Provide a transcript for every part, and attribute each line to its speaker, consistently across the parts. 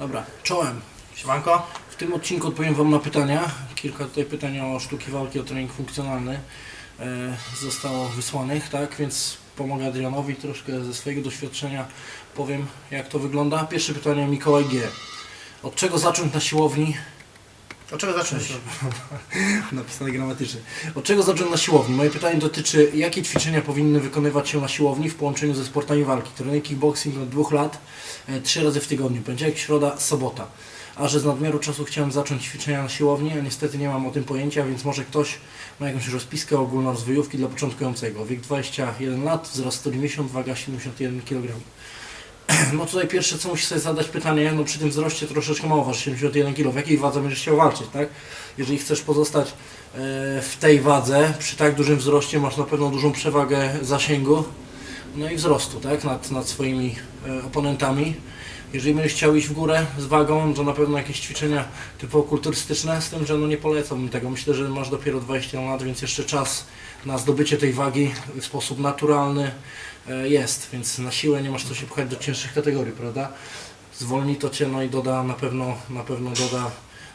Speaker 1: Dobra, czołem.
Speaker 2: Siemanko.
Speaker 1: W tym odcinku odpowiem Wam na pytania. Kilka tutaj pytań o sztuki walki, o trening funkcjonalny e, zostało wysłanych, tak? Więc pomogę Adrianowi troszkę ze swojego doświadczenia. Powiem jak to wygląda. Pierwsze pytanie Mikołaj G. Od czego zacząć na siłowni?
Speaker 2: Od czego zacząć?
Speaker 1: Napisane gramatycznie. Od czego zacząć na siłowni? Moje pytanie dotyczy, jakie ćwiczenia powinny wykonywać się na siłowni w połączeniu ze sportami walki. Trenuję kickboxing od dwóch lat, e, trzy razy w tygodniu. Poniedziałek, środa, sobota. A że z nadmiaru czasu chciałem zacząć ćwiczenia na siłowni, a niestety nie mam o tym pojęcia, więc może ktoś ma jakąś rozpiskę ogólnorozwojówki dla początkującego. Wiek 21 lat, wzrost 190, waga 71 kg. No tutaj pierwsze co musisz sobie zadać pytanie, no przy tym wzroście troszeczkę mało waż 71 kg, w jakiej wadze będziesz chciał walczyć, tak? Jeżeli chcesz pozostać e, w tej wadze, przy tak dużym wzroście masz na pewno dużą przewagę zasięgu, no i wzrostu, tak? Nad, nad swoimi e, oponentami. Jeżeli będziesz chciał iść w górę z wagą, to na pewno jakieś ćwiczenia typowo kulturystyczne, z tym, że no nie polecałbym tego. Myślę, że masz dopiero 20 lat, więc jeszcze czas na zdobycie tej wagi w sposób naturalny e, jest, więc na siłę nie masz co się pchać do cięższych kategorii, prawda? Zwolni to Cię, no i doda na pewno, na pewno doda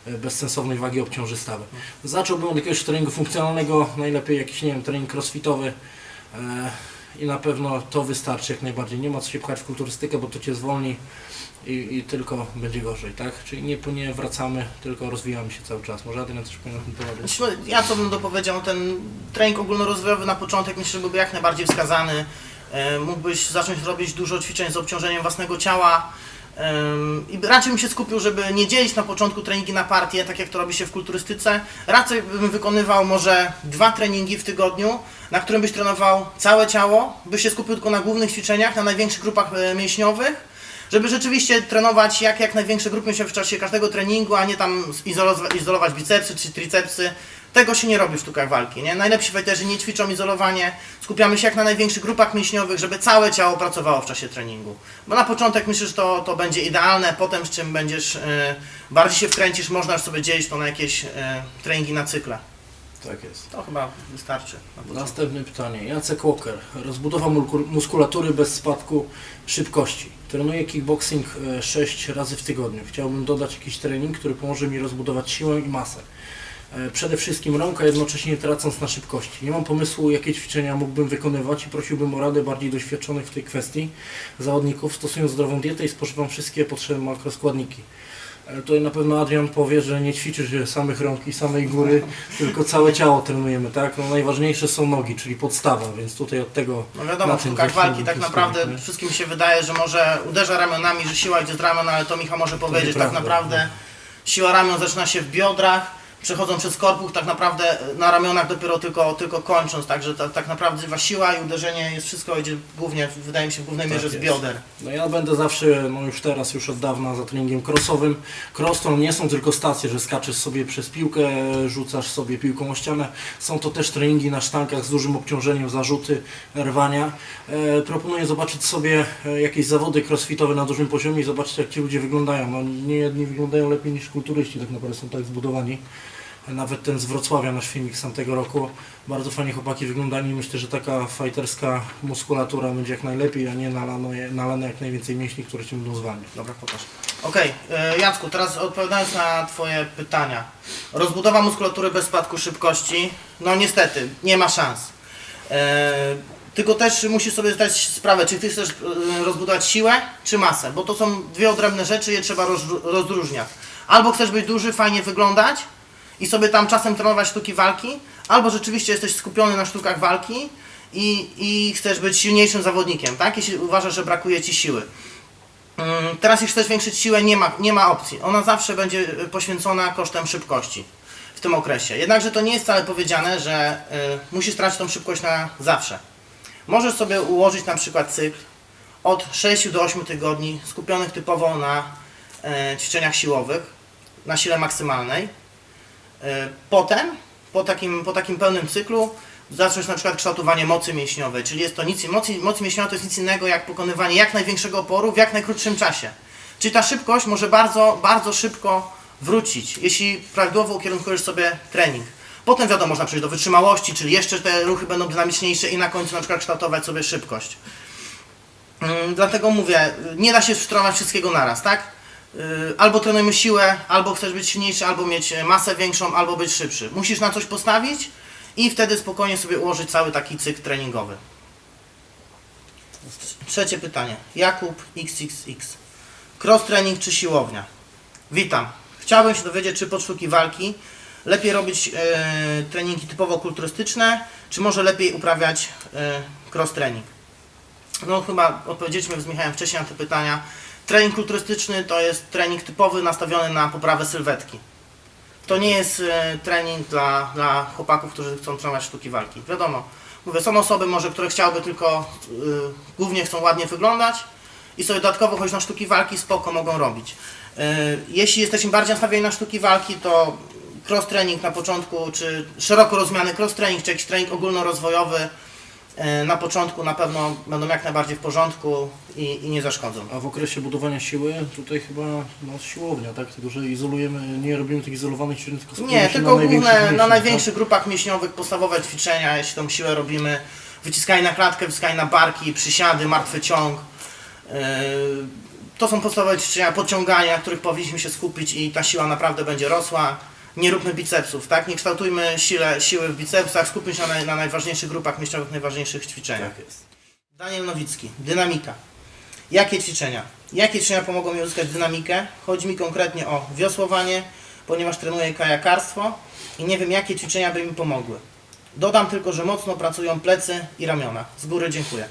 Speaker 1: e, bezsensownej wagi obciąży stawę. Zacząłbym od jakiegoś treningu funkcjonalnego, najlepiej jakiś, nie wiem, trening crossfitowy i na pewno to wystarczy jak najbardziej. Nie ma co się pchać w kulturystykę, bo to Cię zwolni i, i tylko będzie gorzej, tak? Czyli nie, nie wracamy, tylko rozwijamy się cały czas. Może Adrian coś powinien poradzić?
Speaker 2: Znaczy, Ja co bym dopowiedział, ten trening ogólnorozwojowy na początek myślę, że byłby jak najbardziej wskazany. E, Mógłbyś zacząć robić dużo ćwiczeń z obciążeniem własnego ciała. I raczej bym się skupił, żeby nie dzielić na początku treningi na partie, tak jak to robi się w kulturystyce. Raczej bym wykonywał może dwa treningi w tygodniu, na którym byś trenował całe ciało, byś się skupił tylko na głównych ćwiczeniach, na największych grupach e, mięśniowych żeby rzeczywiście trenować jak, jak największe grupy mięśniowe w czasie każdego treningu, a nie tam izolo- izolować bicepsy czy tricepsy. Tego się nie robi w sztukach walki. Nie? Najlepsi fighterzy nie ćwiczą izolowanie, skupiamy się jak na największych grupach mięśniowych, żeby całe ciało pracowało w czasie treningu. Bo na początek myślę, że to, to będzie idealne, potem z czym będziesz e, bardziej się wkręcisz, można już sobie dzielić to na jakieś e, treningi na cykle.
Speaker 1: Tak jest.
Speaker 2: To chyba wystarczy. Na początek.
Speaker 1: Następne pytanie. Jacek Walker. Rozbudowa mulku- muskulatury bez spadku szybkości. Trenuję kickboxing 6 razy w tygodniu. Chciałbym dodać jakiś trening, który pomoże mi rozbudować siłę i masę. E, Przede wszystkim rąka, jednocześnie nie tracąc na szybkości. Nie mam pomysłu, jakie ćwiczenia mógłbym wykonywać i prosiłbym o radę bardziej doświadczonych w tej kwestii zawodników. Stosuję zdrową dietę i spożywam wszystkie potrzebne makroskładniki. Tutaj na pewno Adrian powie, że nie ćwiczysz e, samych rąk i samej góry, tylko całe ciało trenujemy, tak? No najważniejsze są nogi, czyli podstawa, więc tutaj od tego
Speaker 2: No wiadomo,
Speaker 1: na
Speaker 2: w sztukach walki tak
Speaker 1: się
Speaker 2: naprawdę
Speaker 1: nie?
Speaker 2: wszystkim się wydaje, że może uderza ramionami, że siła idzie z ramion, ale to Michał może powiedzieć, tak
Speaker 1: nieprawda,
Speaker 2: naprawdę siła ramion zaczyna się w biodrach, przechodzą przez korpus, tak naprawdę na ramionach dopiero tylko, tylko kończąc, także ta, tak naprawdę siła i uderzenie jest wszystko idzie głównie, wydaje mi się w głównej
Speaker 1: Tak
Speaker 2: mierze z bioder.
Speaker 1: No ja będę zawsze, no już teraz, już od dawna za treningiem crossowym. Cross to nie są tylko stacje, że skaczesz sobie przez piłkę, rzucasz sobie piłką o ścianę. Są to też treningi na sztankach z dużym obciążeniem, zarzuty, rwania. E, proponuję zobaczyć sobie e, jakieś zawody crossfitowe na dużym poziomie i zobaczyć jak ci ludzie wyglądają. No, nie jedni wyglądają lepiej niż kulturyści, tak naprawdę są tak zbudowani. Nawet ten z Wrocławia, nasz filmik z tamtego roku, bardzo fajnie chłopaki wyglądali. Myślę, że taka fighterska muskulatura będzie jak najlepiej, a nie nalane jak najwięcej mięśni, które cię będą zwalniać.
Speaker 2: Dobra, pokaż. Okej, e, Jacku, teraz odpowiadając na Twoje pytania. Rozbudowa muskulatury bez spadku szybkości, no niestety, nie ma szans. E, tylko też musisz sobie zdać sprawę, czy Ty chcesz e, rozbudować siłę, czy masę, bo to są dwie odrębne rzeczy, je trzeba rozróżniać. Albo chcesz być duży, fajnie wyglądać i sobie tam czasem trenować sztuki walki, albo rzeczywiście jesteś skupiony na sztukach walki i, i chcesz być silniejszym zawodnikiem, tak? Jeśli uważasz, że brakuje Ci siły. Mm, Teraz jeśli chcesz zwiększyć siłę, nie ma, nie ma opcji. Ona zawsze będzie y, poświęcona kosztem szybkości w tym okresie. Jednakże to nie jest wcale powiedziane, że y, musisz tracić tą szybkość na zawsze. Możesz sobie ułożyć na przykład cykl od 6 do 8 tygodni skupionych typowo na y, ćwiczeniach siłowych, na sile maksymalnej. Y, potem, po takim, po takim pełnym cyklu, zacząć na przykład kształtowanie mocy mięśniowej, czyli jest to nic, moc, moc mięśniowa to jest nic innego jak pokonywanie jak największego oporu w jak najkrótszym czasie. Czyli ta szybkość może bardzo, bardzo szybko wrócić, jeśli prawidłowo ukierunkujesz sobie trening. Potem wiadomo, można przejść do wytrzymałości, czyli jeszcze te ruchy będą dynamiczniejsze i na końcu na przykład kształtować sobie szybkość. Mm, Dlatego mówię, nie da się strona wszystkiego naraz, tak? Y, albo trenujemy siłę, albo chcesz być silniejszy, albo mieć e, masę większą, albo być szybszy. Musisz na coś postawić i wtedy spokojnie sobie ułożyć cały taki cykl treningowy. Trzecie pytanie. Jakub XXX. Cross trening czy siłownia? Witam. Chciałbym się dowiedzieć, czy pod walki lepiej robić e, treningi typowo kulturystyczne, czy może lepiej uprawiać e, cross trening? No chyba odpowiedzieliśmy z Michałem wcześniej na te pytania. Trening kulturystyczny to jest trening typowy nastawiony na poprawę sylwetki. To nie jest e, trening dla, dla chłopaków, którzy chcą trenować sztuki walki. Wiadomo, mówię, są osoby może, które chciałyby tylko, y, głównie chcą ładnie wyglądać i sobie dodatkowo choć na sztuki walki spoko mogą robić. Y, jeśli jesteśmy bardziej nastawieni na sztuki walki, to cross trening na początku, czy szeroko rozumiany cross trening, czy jakiś trening ogólnorozwojowy na początku na pewno będą jak najbardziej w porządku i, i nie zaszkodzą.
Speaker 1: A w okresie budowania siły tutaj chyba no, siłownia, tak? Tylko, że izolujemy, nie robimy tych izolowanych ćwiczeń, tylko
Speaker 2: Nie,
Speaker 1: się
Speaker 2: tylko
Speaker 1: na największych
Speaker 2: główne, na
Speaker 1: mięśniach,
Speaker 2: największych grupach mięśniowych podstawowe ćwiczenia, jeśli tą siłę robimy, wyciskanie na klatkę, wyciskanie na barki, przysiady, martwy ciąg. Yy, To są podstawowe ćwiczenia, podciągania, na których powinniśmy się skupić i ta siła naprawdę będzie rosła. Nie róbmy bicepsów, tak? Nie kształtujmy sile, siły w bicepsach, skupmy się na, na najważniejszych grupach mięśniowych, najważniejszych ćwiczeniach.
Speaker 1: Tak jest.
Speaker 2: Daniel Nowicki, dynamika. Jakie ćwiczenia? Jakie ćwiczenia pomogą mi uzyskać dynamikę? Chodzi mi konkretnie o wiosłowanie, ponieważ trenuję kajakarstwo i nie wiem jakie ćwiczenia by mi pomogły. Dodam tylko, że mocno pracują plecy i ramiona. Z góry dziękuję.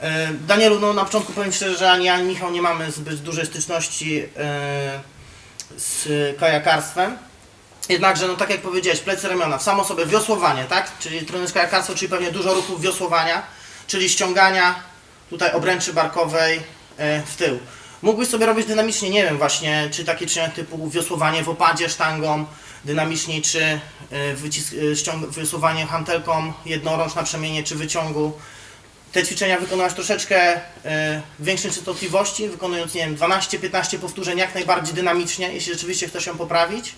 Speaker 2: E, Danielu, no na początku powiem szczerze, że ani ja, ani Michał nie mamy zbyt dużej styczności e, z kajakarstwem. Jednakże, no tak jak powiedziałeś, plecy, ramiona, samo sobie wiosłowanie, tak? Czyli kajakarstwo, czyli pewnie dużo ruchów wiosłowania, czyli ściągania tutaj obręczy barkowej e, w tył. Mógłbyś sobie robić dynamicznie, nie wiem, właśnie, czy takie ćwiczenia typu wiosłowanie w opadzie sztangą, dynamicznie, czy e, wycisk, e, wiosłowanie hantelką jednorącz na przemienie, czy wyciągu. Te ćwiczenia wykonywać troszeczkę e, większej częstotliwości, wykonując, nie wiem, 12-15 powtórzeń jak najbardziej dynamicznie, jeśli rzeczywiście chcesz ją poprawić.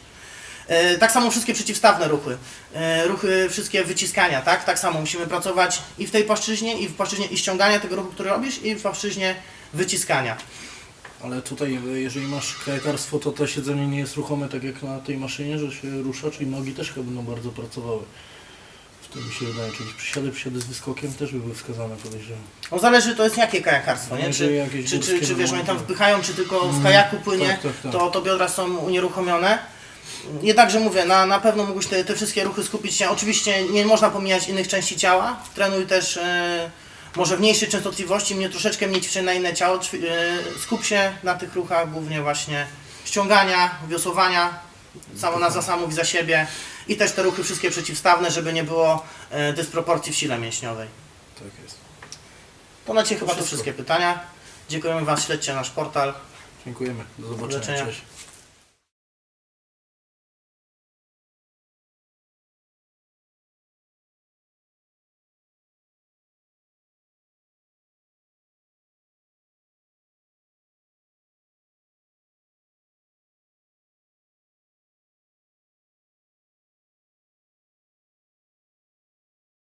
Speaker 2: E, Tak samo wszystkie przeciwstawne ruchy, E, ruchy wszystkie wyciskania, tak? Tak samo musimy pracować i w tej płaszczyźnie, i w płaszczyźnie i ściągania tego ruchu, który robisz, i w płaszczyźnie wyciskania.
Speaker 1: Ale tutaj, e, jeżeli masz kajakarstwo, to to siedzenie nie jest ruchome tak jak na tej maszynie, że się rusza, czyli nogi też chyba będą bardzo pracowały. W tym mi się wydaje, czyli przysiady, przysiady z wyskokiem też by były wskazane, podejrzewam.
Speaker 2: No zależy to jest jakie kajakarstwo, nie?
Speaker 1: No,
Speaker 2: Czy, czy, czy, czy wiesz,
Speaker 1: no,
Speaker 2: oni tam
Speaker 1: to-
Speaker 2: wpychają, czy tylko w
Speaker 1: Mm,
Speaker 2: kajaku płynie,
Speaker 1: tak, tak, tak.
Speaker 2: To, to biodra są unieruchomione. Jednakże mówię, na, na pewno mógłbyś te, te wszystkie ruchy skupić się. Oczywiście nie można pomijać innych części ciała. Trenuj też e, może w mniejszej częstotliwości, mnie troszeczkę mniej ćwiczeń na inne ciało. E, skup się na tych ruchach głównie właśnie ściągania, wiosłowania, sama nazwa sama mówi za siebie i też te ruchy wszystkie przeciwstawne, żeby nie było e, dysproporcji w sile mięśniowej.
Speaker 1: Tak jest.
Speaker 2: To na Ciebie chyba to
Speaker 1: wszystko.
Speaker 2: wszystkie pytania. Dziękujemy Was, śledźcie nasz portal.
Speaker 1: Dziękujemy. Do zobaczenia.
Speaker 2: zobaczenia.
Speaker 1: Cześć.